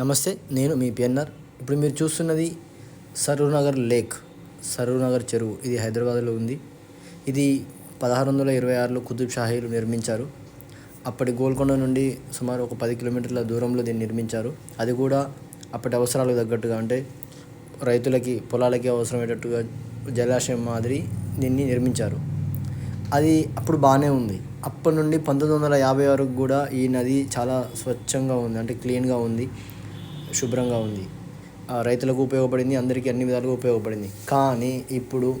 నమస్తే నేను మీ పిఎన్ఆర్ ఇప్పుడు మీరు చూస్తున్నది సరూనగర్ లేక్ సరూనగర్ చెరువు. ఇది హైదరాబాద్లో ఉంది. ఇది పదహారు వందల ఇరవై ఆరులో కుతుబ్ షాహీలు నిర్మించారు. అప్పటి గోల్కొండ నుండి సుమారు ఒక పది కిలోమీటర్ల దూరంలో దీన్ని నిర్మించారు. అది కూడా అప్పటి అవసరాలకు తగ్గట్టుగా అంటే రైతులకి పొలాలకి అవసరమయ్యేటట్టుగా జలాశయం మాదిరి దీన్ని నిర్మించారు. అది అప్పుడు బాగానే ఉంది. అప్పటి నుండి పంతొమ్మిది వందల యాభై వరకు కూడా ఈ నది చాలా స్వచ్ఛంగా ఉంది అంటే క్లీన్గా ఉంది. శుభ్రంగా ఉంది. రైతులకు ఉపయోగపడింది అందరికీ అన్ని విధాలుగా ఉపయోగపడింది. కానీ ఇప్పుడు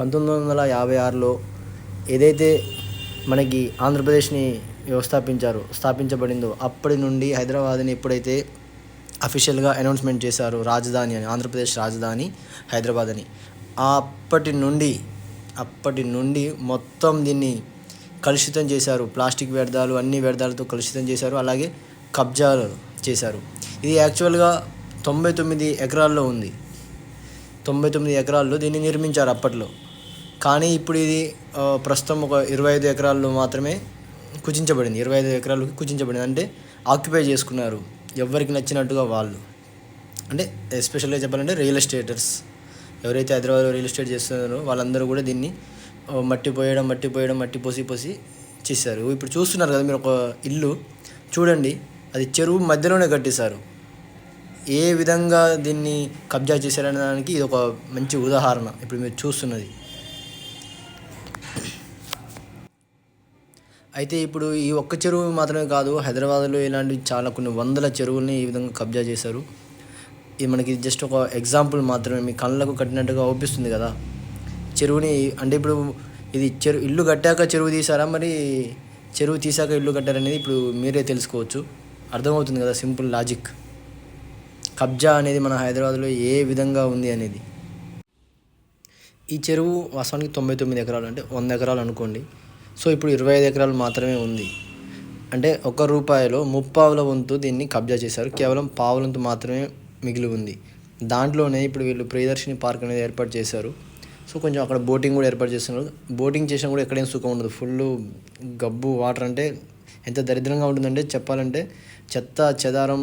పంతొమ్మిది వందల యాభై ఆరులో ఏదైతే మనకి ఆంధ్రప్రదేశ్ని వ్యవస్థాపించారు స్థాపించబడిందో అప్పటి నుండి హైదరాబాద్ని ఎప్పుడైతే అఫీషియల్గా అనౌన్స్మెంట్ చేశారు రాజధాని అని ఆంధ్రప్రదేశ్ రాజధాని హైదరాబాద్ అని అప్పటి నుండి అప్పటి నుండి మొత్తం దీన్ని కలుషితం చేశారు. ప్లాస్టిక్ వ్యర్థాలు అన్ని వ్యర్థాలతో కలుషితం చేశారు. అలాగే కబ్జాలు చేశారు. ఇది యాక్చువల్గా తొంభై తొమ్మిది ఎకరాల్లో ఉంది. తొంభై తొమ్మిది ఎకరాల్లో దీన్ని నిర్మించారు అప్పట్లో. కానీ ఇప్పుడు ఇది ప్రస్తుతం ఒక ఇరవై ఐదు ఎకరాల్లో మాత్రమే కుచించబడింది. ఇరవై ఐదు ఎకరాలకి కుచించబడింది. అంటే ఆక్యుపై చేసుకున్నారు. ఎవరికి నచ్చినట్టుగా వాళ్ళు. అంటే ఎస్పెషల్గా చెప్పాలంటే రియల్ ఎస్టేటర్స్. ఎవరైతే హైదరాబాద్లో రియల్ ఎస్టేట్ చేస్తున్నారో వాళ్ళందరూ కూడా దీన్ని మట్టి పోయడం మట్టి పోయడం మట్టి పోసి పోసి చేశారు. ఇప్పుడు చూస్తున్నారు కదా మీరు ఒక ఇల్లు. చూడండి. అది చెరువు మధ్యలోనే కట్టేశారు. ఏ విధంగా దీన్ని కబ్జా చేశారనే దానికి ఇది ఒక మంచి ఉదాహరణ. ఇప్పుడు మీరు చూస్తున్నది. అయితే ఇప్పుడు ఈ ఒక్క చెరువు మాత్రమే కాదు హైదరాబాద్లో ఇలాంటి చాలా కొన్ని వందల చెరువుల్ని ఈ విధంగా కబ్జా చేశారు. ఇది మనకి జస్ట్ ఒక ఎగ్జాంపుల్ మాత్రమే. మీ కళ్ళకు కట్టినట్టుగా అవుపిస్తుంది కదా. చెరువుని అంటే ఇప్పుడు ఇది చెరువు ఇల్లు కట్టాక చెరువు తీసారా మరి చెరువు తీసాక ఇల్లు కట్టారనేది ఇప్పుడు మీరే తెలుసుకోవచ్చు. అర్థమవుతుంది కదా సింపుల్ లాజిక్. కబ్జా అనేది మన హైదరాబాద్లో ఏ విధంగా ఉంది అనేది. ఈ చెరువు వాస్తవానికి తొంభై తొమ్మిది ఎకరాలు అంటే వంద ఎకరాలు అనుకోండి. సో ఇప్పుడు ఇరవై ఐదు ఎకరాలు మాత్రమే ఉంది. అంటే ఒక రూపాయిలో ముప్పావుల వంతు దీన్ని కబ్జా చేశారు. కేవలం పావులంతు మాత్రమే మిగిలి ఉంది. దాంట్లోనే ఇప్పుడు వీళ్ళు ప్రియదర్శిని పార్క్ అనేది ఏర్పాటు చేశారు. సో కొంచెం అక్కడ బోటింగ్ కూడా ఏర్పాటు చేస్తున్నారు. బోటింగ్ చేసినా కూడా ఎక్కడేం సుఖం ఉండదు. ఫుల్ గబ్బు వాటర్ అంటే ఎంత దరిద్రంగా ఉంటుందంటే చెప్పాలంటే చెత్త చెదారం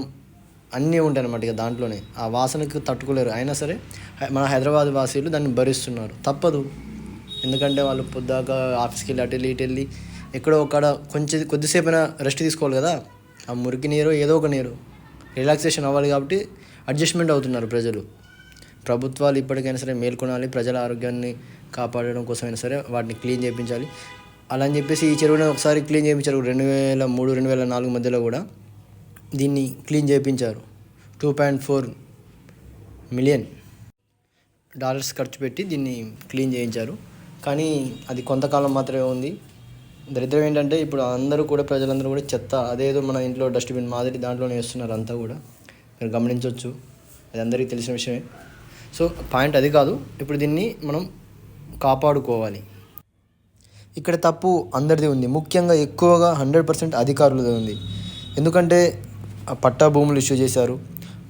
అన్నీ ఉంటాయి అన్నమాట ఇక దాంట్లోనే. ఆ వాసనకు తట్టుకోలేరు. అయినా సరే హై- మన హైదరాబాద్ వాసీలు దాన్ని భరిస్తున్నారు. తప్పదు. ఎందుకంటే వాళ్ళు పొద్దాక ఆఫీస్కి వెళ్ళి అటు వెళ్ళి ఇటు వెళ్ళి ఎక్కడో ఒక కొంచెం కొద్దిసేపైనా రెస్ట్ తీసుకోవాలి కదా. ఆ మురికి నీరు ఏదో ఒక నీరు. రిలాక్సేషన్ అవ్వాలి కాబట్టి అడ్జస్ట్మెంట్ అవుతున్నారు ప్రజలు. ప్రభుత్వాలు ఇప్పటికైనా సరే మేల్కొనాలి. ప్రజల ఆరోగ్యాన్ని కాపాడడం కోసమైనా సరే వాటిని క్లీన్ చేయించాలి అలా అని చెప్పేసి ఈ చెరువుని ఒకసారి క్లీన్ చేయించారు. రెండు వేల మూడు రెండు వేల నాలుగు మధ్యలో కూడా. దీన్ని క్లీన్ చేయించారు. Two point four million dollars ఖర్చు పెట్టి దీన్ని క్లీన్ చేయించారు. కానీ అది కొంతకాలం మాత్రమే ఉంది. దరిద్రం ఏంటంటే ఇప్పుడు అందరూ కూడా ప్రజలందరూ కూడా చెత్త అదేదో మన ఇంట్లో డస్ట్బిన్ మాదిరి దాంట్లోనే వేస్తున్నారు అంతా కూడా. మీరు గమనించవచ్చు. అది అందరికీ తెలిసిన విషయమే. సో పాయింట్ అది కాదు. ఇప్పుడు దీన్ని మనం కాపాడుకోవాలి. ఇక్కడ తప్పు అందరిది ఉంది. ముఖ్యంగా ఎక్కువగా హండ్రెడ్ పర్సెంట్ అధికారులది ఉంది. ఎందుకంటే పట్టా భూములు ఇష్యూ చేశారు.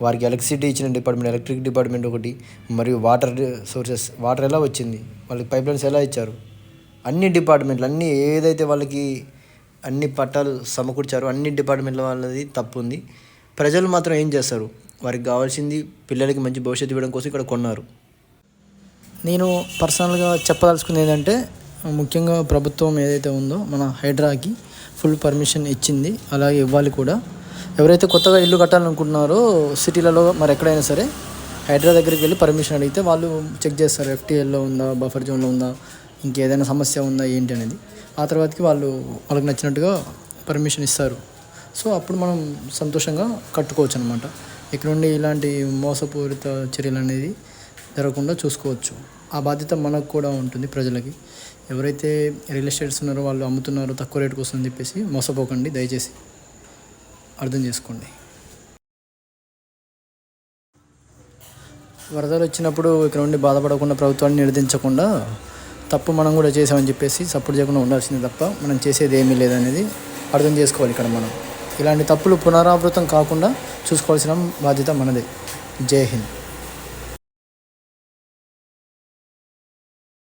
వారికి ఎలక్ట్రిసిటీ ఇచ్చిన డిపార్ట్మెంట్ ఎలక్ట్రిక్ డిపార్ట్మెంట్ ఒకటి మరియు వాటర్ సోర్సెస్ వాటర్ ఎలా వచ్చింది వాళ్ళకి పైప్ లైన్స్ ఎలా ఇచ్చారు. అన్ని డిపార్ట్మెంట్లు అన్ని ఏదైతే వాళ్ళకి అన్ని పట్టాలు సమకూర్చారో అన్ని డిపార్ట్మెంట్ల వాళ్ళది తప్పు ఉంది. ప్రజలు మాత్రం ఏం చేస్తారు? వారికి కావాల్సింది పిల్లలకి మంచి భవిష్యత్తు ఇవ్వడం కోసం ఇక్కడ కొన్నారు. నేను పర్సనల్గా చెప్పదలుచుకుంది ఏంటంటే ముఖ్యంగా ప్రభుత్వం ఏదైతే ఉందో మన హైడ్రాకి ఫుల్ పర్మిషన్ ఇచ్చింది అలాగే ఇవ్వాలి కూడా. ఎవరైతే కొత్తగా ఇల్లు కట్టాలనుకుంటున్నారో సిటీలలో మరి ఎక్కడైనా సరే హైడ్రా దగ్గరికి వెళ్ళి పర్మిషన్ అడిగితే వాళ్ళు చెక్ చేస్తారు ఎఫ్టీఎల్లో ఉందా బఫర్ జోన్లో ఉందా ఇంకేదైనా సమస్య ఉందా ఏంటి అనేది. ఆ తర్వాతకి వాళ్ళు వాళ్ళకి నచ్చినట్టుగా పర్మిషన్ ఇస్తారు. సో అప్పుడు మనం సంతోషంగా కట్టుకోవచ్చు అనమాట ఇక్కడ నుండి ఇలాంటి మోసపూరిత చర్యలు అనేది జరగకుండా చూసుకోవచ్చు. ఆ బాధ్యత మనకు కూడా ఉంటుంది ప్రజలకి. ఎవరైతే రియల్ ఎస్టేట్స్ ఉన్నారో వాళ్ళు అమ్ముతున్నారో తక్కువ రేటుకు వస్తుందని చెప్పేసి మోసపోకండి దయచేసి. అర్థం చేసుకోండి. వరదలు వచ్చినప్పుడు ఇక్కడ నుండి బాధపడకుండా ప్రభుత్వాన్ని నిర్దించకుండా తప్పు మనం కూడా చేసామని చెప్పేసి సపోర్ట్ చేయకుండా ఉండాల్సింది తప్ప మనం చేసేది ఏమీ లేదనేది అర్థం చేసుకోవాలి ఇక్కడ మనం. ఇలాంటి తప్పులు పునరావృతం కాకుండా చూసుకోవాల్సిన బాధ్యత మనదే. జై హింద్.